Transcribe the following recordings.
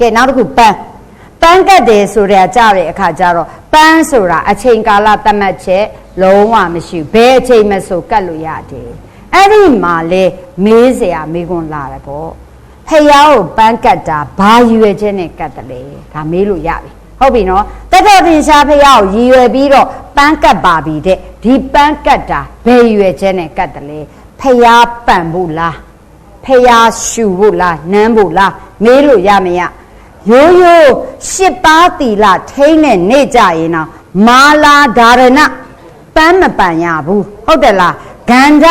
ကဲနောက်တစ်ခုပန်းပန်းကတ်တယ်ဆိုတဲ့ကြတဲ့အခါကျတော့ပန်းဆိုတာအချိန်ကာလသတ်မှတ်ချက်လုံးဝမရှိဘူးဘယ်အချိန်မှဆိုကတ်လို့ရတယ်အဲ့ဒီမှာလေမေးเสียမေးခွန်းလာတယ်ပေါ့ဖះကိုပန်းကတ်တာဘာရည်ရွယ်ချက်နဲ့ကတ်တယ်လဲဒါမေးလို့ရပြီဟုတ်ပြီနော်တတော်တင်ရှားဖះကိုရည်ရွယ်ပြီးတော့ပန်းကတ်ပါပြီတဲ့ဒီပန်းကတ်တာဘယ်ရည်ရွယ်ချက်နဲ့ကတ်တယ်လဲဖះပန့်ဖို့လားဖះရှူဖို့လားနမ်းဖို့လားမေးလို့ရမရ ရိုးရိုးရှစ်ပါးတီလာထိန်းတဲ့နေကြရင်တော့မာလာဓာရဏပန်းမပန်ရဘူးဟုတ်တယ်လားဂန္ဓ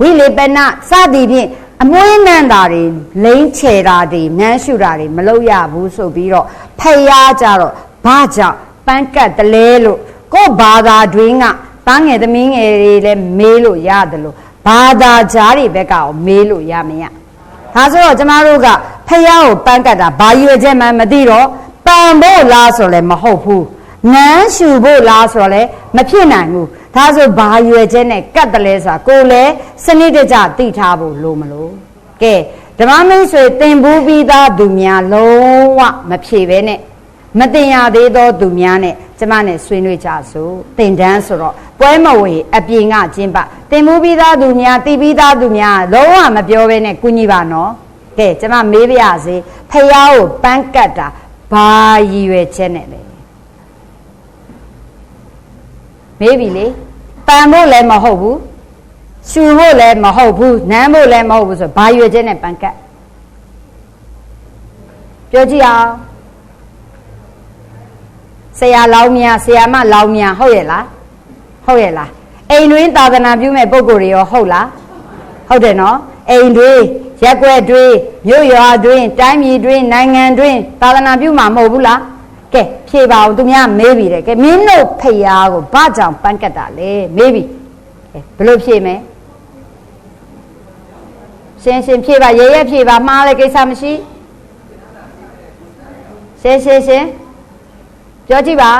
ဝိလေပနစသည်ဖြင့်အမွှေးနံတာတွေလိမ့်ချေတာတွေနမ်းရှူတာတွေမလုပ်ရဘူးဆိုပြီးတော့ဖျားကြတော့ဘာကြောင့်ပန်းကတ်တလဲလို့ကို့ဘာသာတွင်းကတားငယ်သမီးငယ်တွေလည်းမေးလို့ရတယ်လို့ဘာသာကြားတွေဘက်ကရောမေးလို့ရမရဒါဆိုတော့ကျမတို့က ဖះကိုပန်းကတ်တာဘာရွေချက်မှမသိတော့ပန်ဖို့လားဆိုလည်းမဟုတ်ဘူးနန်းရှူဖို့လားဆိုတော့လည်းမဖြစ်နိုင်ဘူးဒါဆိုဘာရွယ်ချက်နဲ့ကတ်တယ်လဲဆိုတာကိုယ်လည်းစနစ်တကျသိထားဖို့လိုမလို့ကဲဓမ္မမိတ်ဆွေသင်ဘူးပြီးသားသူများလုံးဝမဖြေပဲနဲ့မတင်ရသေးသောသူများနဲ့ကျမနဲ့ဆွေးနွေးကြစို့တင်တန်းဆိုတော့ပွဲမဝေအပြင်ကကျင်းပတင်ဘူးပြီးသားသူများတီးပြီးသားသူများလုံးဝမပြောဘဲနဲ့ကုညီပါနော် ကဲကျမမေးပြရစေဖះကိုပန်းကတ်တာဘာရည်ရွယ်ချက်နဲ့လဲမေးပြီလေပန်ဖို့လည်းမဟုတ်ဘူးရှူဖို့လည်းမဟုတ်ဘူးနမ်းဖို့လည်းမဟုတ်ဘူးဆိုဘာရွယ်ချက်နဲ့ပန်ကတ်ပြောကြည့်အောင်ဆရာလောင်းမြဆရာမလောင်းမြဟုတ်ရဲ့လားဟုတ်ရဲ့လားအိမ်တွင်းသာသနာပြုမဲ့ပုံကိုယ်တွေရောဟုတ်လားဟုတ်တယ်နော်အိမ်တွင်း ရက်ွက်တွင်းမြို့ရွာတွင်းတိုင်းပြည်တွင်းနိုင်ငံတွင်းသာသနာပြုမှာမဟုတ်ဘူးလားကဲဖြေပါအောင်သူများမေးပြီတဲ့ကဲမင်းတို့ဖျားကိုဘာကြောင့်ပန်းကတ်တာလဲမေးပြီကဲဘယ်လိုဖြေမလဲရှင်းရှင်းဖြေပါရဲရဲဖြေပါမှားလဲကိစ္စမရှိရှင်းရှင်းရှင်းပြောကြည့်ပါ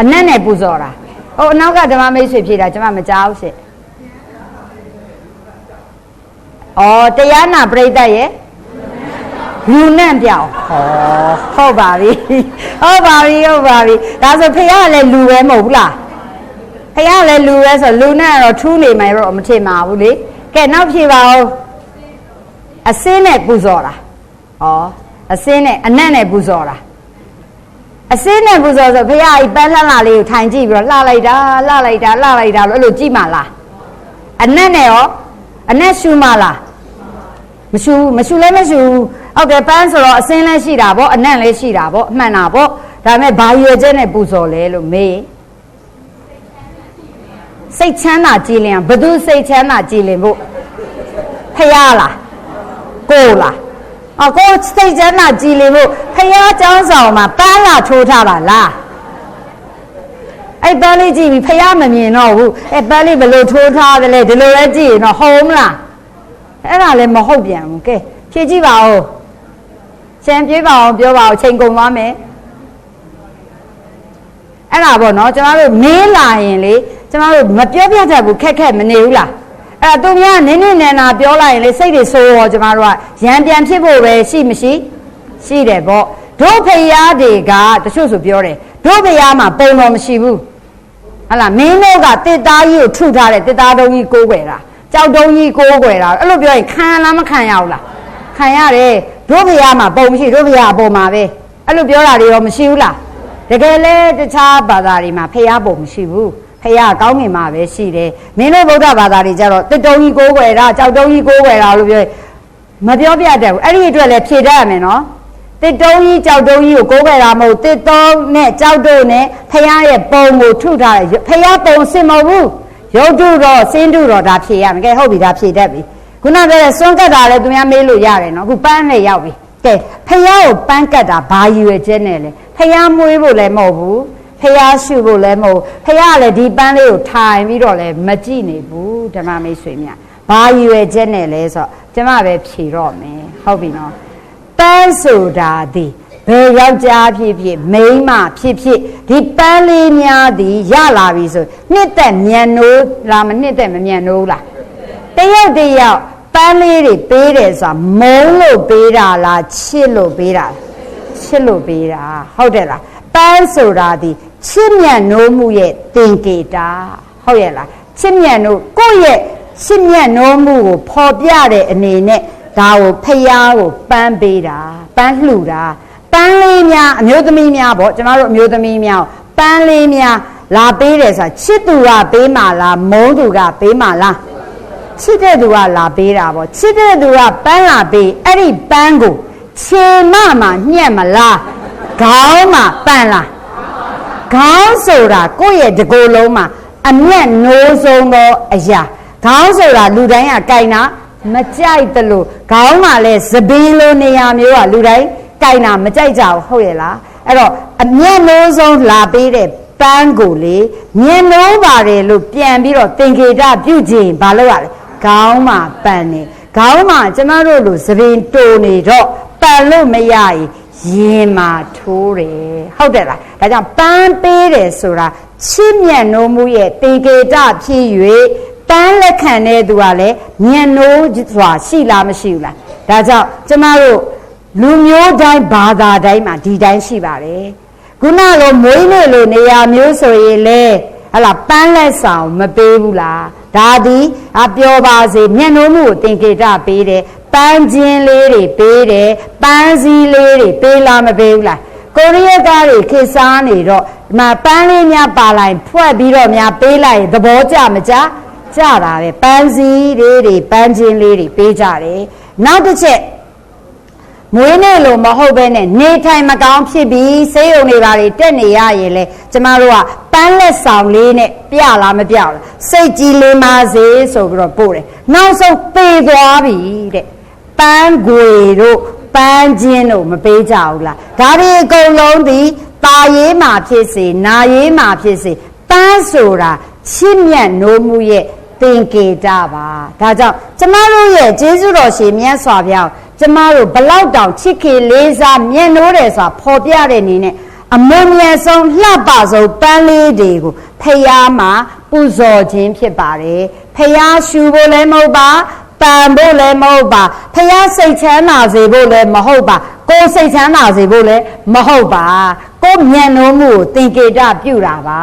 အနက်နဲ့ပူဇော်တာဟိုအနောက်ကဓမ္မမိတ်ဆွေဖြေတာကျွန်မမကြောက်ရှင့် ဩတရားနာပြိတ္တရဲ့လူနဲ့ပြောင်းဟောဟုတ်ပါပြီဟုတ်ပါပြီဟုတ်ပါပြီဒါဆိုဖေကလည်းလူပဲမဟုတ်ဘူးလားဖေကလည်းလူပဲဆိုလူနဲ့တော့ထူးနေမှတော့မထင်ပါဘူးလေကဲနောက်ဖြေပါဦးအစင်းနဲ့ပူဇော်တာဩအစင်းနဲ့အနက်နဲ့ပူဇော်တာအစင်းနဲ့ပူဇော်ဆိုဖေကအဲ့ပန်းလှလှလေးကိုထိုင်ကြည့်ပြီးတော့လှလိုက်တာလှလိုက်တာလှလိုက်တာလို့အဲ့လိုကြည့်မှလားအနက်နဲ့ရောအနက်ရှူမှလား မရှူမရှူလည်းမရှူဟုတ်တယ်ပန်းဆိုတော့အစင်းလည်းရှိတာဗောအနံ့လည်းရှိတာဗောအမှန်တာဗောဒါပေမဲ့ဘာရွယ်ချက်နဲ့ပူဇော်လဲလို့မေးစိတ်ချမ်းသာကြည်လင်ဘသူစိတ်ချမ်းသာကြည်လင်ဖို့ဖယားလားကိုလားအကိုစိတ်ချမ်းသာကြည်လင်ဖို့ဖယားကျောင်းဆောင်မှာပန်းလာထိုးထားပါလားအဲ့ပန်းလေးကြည့်ပြီဖယားမမြင်တော့ဘူးအဲ့ပန်းလေးဘယ်လိုထိုးထားသလဲဒီလိုလဲကြည့်ရင်တော့ဟုတ်မလား အဲ့ဒါလည်းမဟုတ်ပြန်ဘူးကဲဖြည့်ကြည့်ပါဦးရှင်းပြေးပါအောင်ပြောပါအောင်ချိန်ကုန်သွားမယ်အဲ့ဒါပေါ့နော်ကျမတို့မေးလာရင်လေကျမတို့မပြောပြတတ်ဘူးခက်ခက်မနေဘူးလားအဲ့ဒါသူများနင်းနင်းနန်းနာပြောလိုက်ရင်လေစိတ်တွေဆိုးရောကျမတို့ကရံပြန်ဖြစ်ဖို့ပဲရှိမရှိရှိတယ်ပေါ့တို့ဖရာတွေကတချို့ဆိုပြောတယ်တို့ဖရာမှာပုံတော်မရှိဘူးဟလာမင်းတို့ကတစ်သားကြီးကိုထုထားတယ်တစ်သားတုံးကြီးကိုးွယ်တာ ကြောက်တုံးကြီးကိုးွယ်တာအဲ့လိုပြောရင်ခံလားမခံရဘူးလားခံရတယ်တို့ဖရာမှာပုံမရှိတို့ဖရာအပေါ်မှာပဲအဲ့လိုပြောတာတွေရောမရှိဘူးလားတကယ်လဲတခြားဘာသာတွေမှာဖရာပုံမရှိဘူးဖရာကောင်းငင်မှာပဲရှိတယ်မင်းတို့ဗုဒ္ဓဘာသာတွေကြတော့တစ်တုံးကြီးကိုးွယ်တာကြောက်တုံးကြီးကိုးွယ်တာလို့ပြောမပြောပြတတ်ဘူးအဲ့ဒီအတွက်လည်းဖြေတတ်ရမယ်နော်တစ်တုံးကြီးကြောက်တုံးကြီးကိုကိုးကွယ်တာမဟုတ်တစ်တုံးနဲ့ကြောက်တုံးနဲ့ဖះရဲ့ပုံကိုထုထားတယ်ဖះပုံစင်မဟုတ်ဘူး ရုပ်တုတော့စင်းတုတော့ဒါဖြေရမယ်ကဲဟုတ်ပြီဒါဖြေတတ်ပြီခုနကလည်းစွန့်ကတ်တာလည်းသူများမေးလို့ရတယ်နော်အခုပန်းနဲ့ရောက်ပြီကဲဖះကိုပန်းကတ်တာဘာရည်ရွယ်ချက်နဲ့လဲဖះမွေးဖို့လည်းမဟုတ်ဘူးဖះရှုဖို့လည်းမဟုတ်ဖះကလည်းဒီပန်းလေးကိုထိုင်ပြီးတော့လည်းမကြည့်နေဘူးဓမ္မမိတ်ဆွေများဘာရည်ရွယ်ချက်နဲ့လဲဆိုတော့ကျမပဲဖြေတော့မယ်ဟုတ်ပြီနော်ပန်းဆိုတာသည် ဘယ်ယောက်ျားဖြစ်ဖြစ်မိန်းမဖြစ်ဖြစ်ဒီပန်းလေးများသည်ရလာပြီဆိုနှစ်သက်မြန်နိုးလားမနှစ်သက်မမြန်နိုးလားတယောက်တယောက်ပပန်းလေးတွေပေးတယ်ဆိုတာမုန်းလို့ပေးတာလားချစ်လို့ပေးတာလားချစ်လို့ပေးတာဟုတ်တယ်လားပန်းဆိုတာဒီချစ်မြတ်နိုးမှုရဲ့သင်္ကေတဟုတ်ရဲ့လားချစ်မြတ်နိုးကိုယ့်ရဲ့ချစ်မြတ်နိုးမှုကိုဖော်ပြတဲ့အနေနဲ့ဒါကိုဖျားကိုပန်းပေးတာပန်းလှူတာပန်း လေးများအမျိုးသမီးများပေါ့ကျမတို့အမျိုးသမီးများပန်းလေးများလာပေးတယ်ဆိုတာချစ်သူကပေးမှလားမုန်းသူကပေးမှလားချစ်တဲ့သူကလာပေးတာပေါ့ချစ်တဲ့သူကပန်းလာပေးအဲ့ဒီပန်းကိုခြေမမှညှက်မလားခေါင်းမှပန်းလားခေါင်းဆိုတာကိုယ့်ရဲ့တကိုယ်လုံးမှာအမျက်နိုးဆုံးသောအရာခေါင်းဆိုတာလူတိုင်းကကြိုင်တာမကြိုက်တလို့ခေါင်းမှာလဲသပင်းလိုနေရာမျိုးကလူတိုင်း ကြိုင်တာမကြိုက်ကြဘူးဟုတ်ရဲ့လားအဲ့တော့အမျက်နိုးဆုံးလာပေးတဲ့ပန်းကိုလေမြင်လို့ပါတယ်လို့ပြန်ပြီးတော့သင်္ကေတပြုတ်ခြင်းဘာလို့ရလဲခေါင်းမှာပန်းနေခေါင်းမှာကျမတို့လိုသပင်တိုနေတော့ပန်လို့မရရင်ရင်မာထိုးတယ်ဟုတ်တယ်လားဒါကြောင့်ပန်းပေးတယ်ဆိုတာချစ်မြတ်နိုးမှုရဲ့တေကေတဖြစ်၍ပန်းလက်ခံတဲ့သူကလည်းမြတ်နိုးစွာရှိလားမရှိဘူးလားဒါကြောင့်ကျမတို့ လူမျိုးတိုင်းဘာသာတိုင်းမှာဒီတိုင်းရှိပါတယ်ခုနလိုမွေးနေ့လိုနေရာမျိုးဆိုရင်လေဟလာပန်းလက်ဆောင်မပေးဘူးလားဒါသည်အပြောပါစေမျက်နှာမှုကိုသင်္ကေတပေးတယ်ပန်းချင်းလေးတွေပေးတယ်ပန်းစည်းလေးတွေပေးလားမပေးဘူးလားကိုရီးယားကားတွေခေစားနေတော့ဒီမှာပန်းလေးများပါလိုက်ဖွက်ပြီးတော့များပေးလိုက်သဘောကျမကြကြတာပဲပန်းစည်းလေးတွေပန်းချင်းလေးတွေပေးကြတယ်နောက်တစ်ချက် မွေးနေ့လို့မဟုတ်ပဲနဲ့နေထိုင်မကောင်းဖြစ်ပြီးဆေးရုံတွေပါတွေတက်နေရရင်လေကျမတို့ကပန်းလက်ဆောင်လေးနဲ့ပြလားမပြလားစိတ်ကြည်လင်ပါစေဆိုပြီးတော့ပို့တယ်နောက်ဆုံးသေသွားပြီတဲ့ပန်းခွေတို့ပန်းချင်းတို့မပေးကြဘူးလားဒါတွေအကုန်လုံးဒီตาရေးမှာဖြစ်စေနာရေးမှာဖြစ်စေပန်းဆိုတာချစ်မြတ်နိုးမှုရဲ့သင်္ကေတပါဒါကြောင့်ကျမတို့ရဲ့ကျေးဇူးတော်ရှင်မြတ်စွာဘုရား ကျမတို့ဘလောက်တောင်ချစ်ခင်လေးစားမြတ်နိုးတယ်ဆိုတာဖော်ပြတဲ့အနေနဲ့အမွန်မြတ်ဆုံးလှပဆုံးပန်းလေးတွေကိုဖျားမှာပူဇော်ခြင်းဖြစ်ပါတယ်ဖျားရှူဖို့လည်းမဟုတ်ပါပန်ဖို့လည်းမဟုတ်ပါဖျားစိတ်ချမ်းသာစေဖို့လည်းမဟုတ်ပါကိုယ်စိတ်ချမ်းသာစေဖို့လည်းမဟုတ်ပါကိုယ်မြန်နှုံးမှုကိုသင်္ကေတပြုတာပါ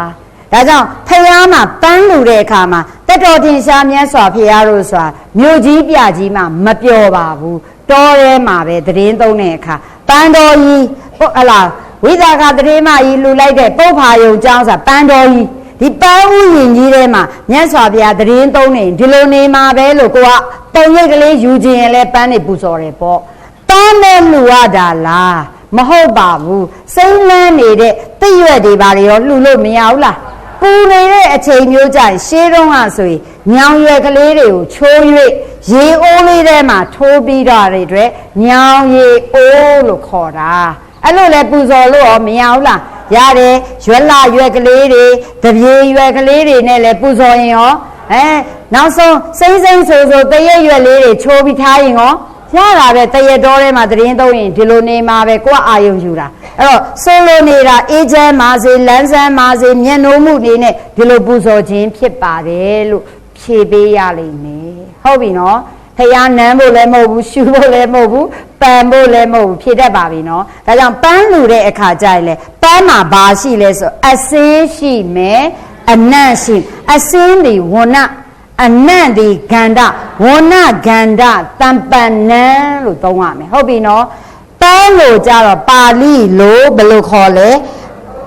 ဒါကြောင့်ဖျားမှာပန်းလူတဲ့အခါမှာတက်တော်တင်ရှားမြတ်စွာဖျားတို့ဆိုတာမြို့ကြီးပြကြီးမှမပျော်ပါဘူး တောထဲမှာပဲသတင်းသုံးတဲ့အခါပန်းတော်ကြီးဟုတ်အလားဝိဇာခသတင်းမကြီးလူလိုက်တဲ့ပုပ္ဖာယုံကျောင်းဆိုတာပန်းတော်ကြီးဒီပန်းဥယျင်ကြီးထဲမှာမြတ်စွာဘုရားသတင်းသုံးနေဒီလိုနေမှာပဲလို့ကိုကတုံရိတ်ကလေးယူခြင်းရင်လဲပန်းနေပူဇော်တယ်ပေါ့ပန်းနဲ့လူရတာလားမဟုတ်ပါဘူးစိမ့်လန်းနေတဲ့တိရွက်တွေပါတွေရောလှူလို့မရဘူးလားပူနေတဲ့အချိန်မျိုးကြရင်ရှေးတုန်းကဆိုရင်ညောင်ရွက်ကလေးတွေကိုချိုး၍ ရေအိုးလေးထဲမှာထိုးပြီးတော့တွေအတွက်ညောင်ရေအိုးလို့ခေါ်တာအဲ့လိုလဲပူဇော်လို့ရောမရဘူးလားရတယ်ရွက်လာရွက်ကလေးတွေတပြေရွက်ကလေးတွေနဲ့လဲပူဇော်ရင်ရောအဲနောက်ဆုံးစိမ့်စိမ့်ဆိုဆိုတရက်ရွက်လေးတွေချိုးပြီးထားရင်ရောရတာပဲတရက်တော်ထဲမှာတရင်သုံးရင်ဒီလိုနေမှာပဲကိုကအာယုံယူတာအဲ့တော့ဆိုလိုနေတာအေးချမ်းပါစေလန်းဆန်းပါစေမျက်နှိုးမှုနေနဲ့ဒီလိုပူဇော်ခြင်းဖြစ်ပါတယ်လို့ဖြေပေးရလိမ့်မယ် ဟုတ်ပြီနော်ဖျားနမ်းဖို့လည်းမဟုတ်ဘူးရှူဖို့လည်းမဟုတ်ဘူးပန်ဖို့လည်းမဟုတ်ဘူးဖြေတတ်ပါပြီနော်ဒါကြောင့်ပန်းလူတဲ့အခါကျရင်လေပန်းမှာဘာရှိလဲဆိုအစင်းရှိမယ်အနံ့ရှိအစင်းဒီဝဏအနံ့ဒီဂန္ဓဝဏဂန္ဓတံပန်နံလို့သုံးရမယ်ဟုတ်ပြီနော်ပန်းလို့ကြတော့ပါဠိလိုဘယ်လိုခေါ်လဲ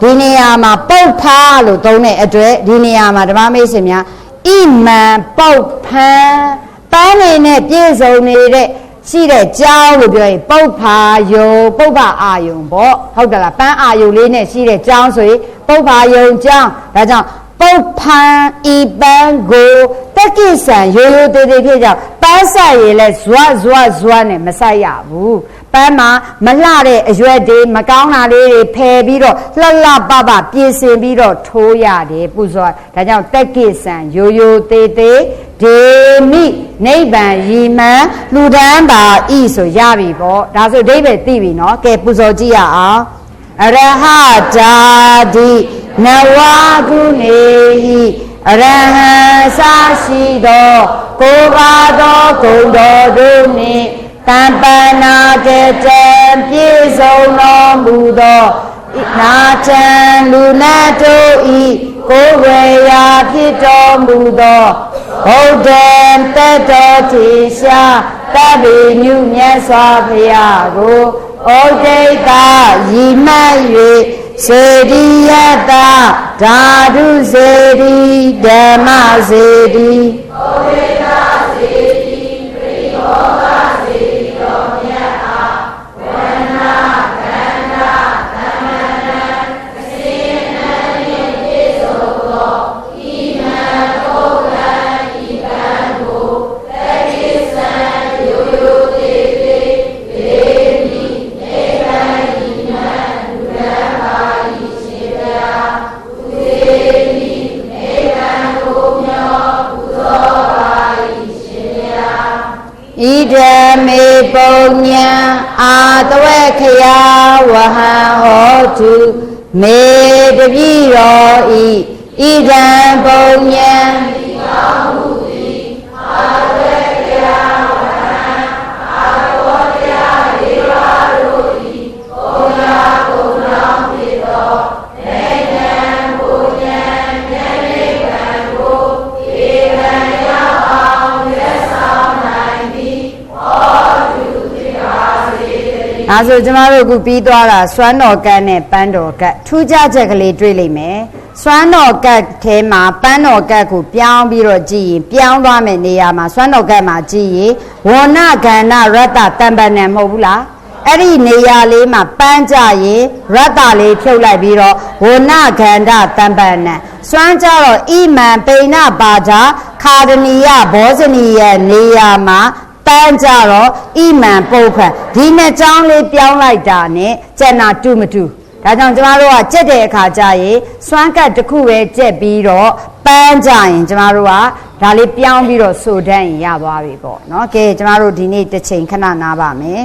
ဒီနေရာမှာပုတ်ဖားလို့သုံးတဲ့အတွက်ဒီနေရာမှာဓမ္မမိတ်ဆွေများဣမံပုတ်ဖန်း ပန်းနေနဲ့ပြည့်စုံနေတဲ့ရှိတဲ့ကြောင်းလို့ပြောရင်ပုတ်ဖာယုံပုတ်ဖာအာယုံပေါ့ဟုတ်တယ်လားပန်းအာယုံလေးနဲ့ရှိတဲ့ကြောင်းဆိုရင်ပုတ်ဖာယုံကြောင်းဒါကြောင့်ပုတ်ဖန်ဤပန်းကိုတက္ကိဆန်ရိုးရိုးသေးသေးဖြစ်ကြောင်းပန်းဆိုင်ရင်လဲဇွတ်ဇွတ်ဇွတ်နဲ့မဆိုင်ရဘူး ပန်းမှာမလှတဲ့အရွက်တွေမကောင်းတာလေးတွေဖယ်ပြီးတော့လှလှပပပြင်ဆင်ပြီးတော့ထိုးရတယ်ပူဇော်ဒါကြောင့်တက္ကိဆန်ရိုးရိုးသေးသေးဒေမိနိဗ္ဗာန်ရည်မှန်လူဒန်းပါဤဆိုရပြီပေါ့ဒါဆိုအဓိပ္ပာယ်သိပြီနော်ကဲပူဇော်ကြည့်ရအောင်အရဟတာတိနဝကုနေဟိအရဟံစာရှိသောကိုယ်ပါသောဂုဏ်တော်တို့နှင့် တမ္ပနာကေတံပြည့်စုံတော်မူသောနာချံလူနတ်တို့ဤကိုယ်ဝေရာဖြစ်တော်မူသောဘုဒ္ဓံတတ္တော်ထေရှာတဗ္ဗေညုမြတ်စွာဘုရားကိုဩဒိတရည်မှတ်၍စေရိယတဓာတုစေရိဓမ္မစေရိဣ ပုံညံအာတဝေခယဝဟံဟောတုမေတပိရောဤဣဒံပုံညံ ဒါဆိုကျမတို့အခုပြီးသွားတာစွမ်းတော်ကတ်နဲ့ပန်းတော်ကတ်ထူးခြားချက်ကလေးတွေ့လိမ့်မယ်စွမ်းတော်ကတ်ထဲမှာပန်းတော်ကတ်ကိုပြောင်းပြီးတော့ကြည့်ရင်ပြောင်းသွားမယ်နေရာမှာစွမ်းတော်ကတ်မှာကြည့်ရင်ဝဏကန္နရတ္တတံပဏံမဟုတ်ဘူးလားအဲ့ဒီနေရာလေးမှာပန်းကြရင်ရတ္တလေးဖြုတ်လိုက်ပြီးတော့ဝဏကန္ဒတံပဏံစွမ်းကြတော့ဣမံပိဏပါဒခာဒနီယဘောဇနီရဲ့နေရာမှာ ပန်းကြတော့ဣမံပုတ်ဖတ်ဒီနှစ်ကြောင်းလေးပြောင်းလိုက်တာနဲ့ကျန်တာတူမတူဒါကြောင့်ကျမတို့ကကြက်တဲ့အခါကျရင်စွမ်းကတ်တစ်ခုပဲကြက်ပြီးတော့ပန်းကြရင်ကျမတို့ကဒါလေးပြောင်းပြီးတော့ဆိုတတ်ရင်ရသွားပြီပေါ့နော်ကဲကျမတို့ဒီနေ့တစ်ချိန်ခဏနားပါမယ်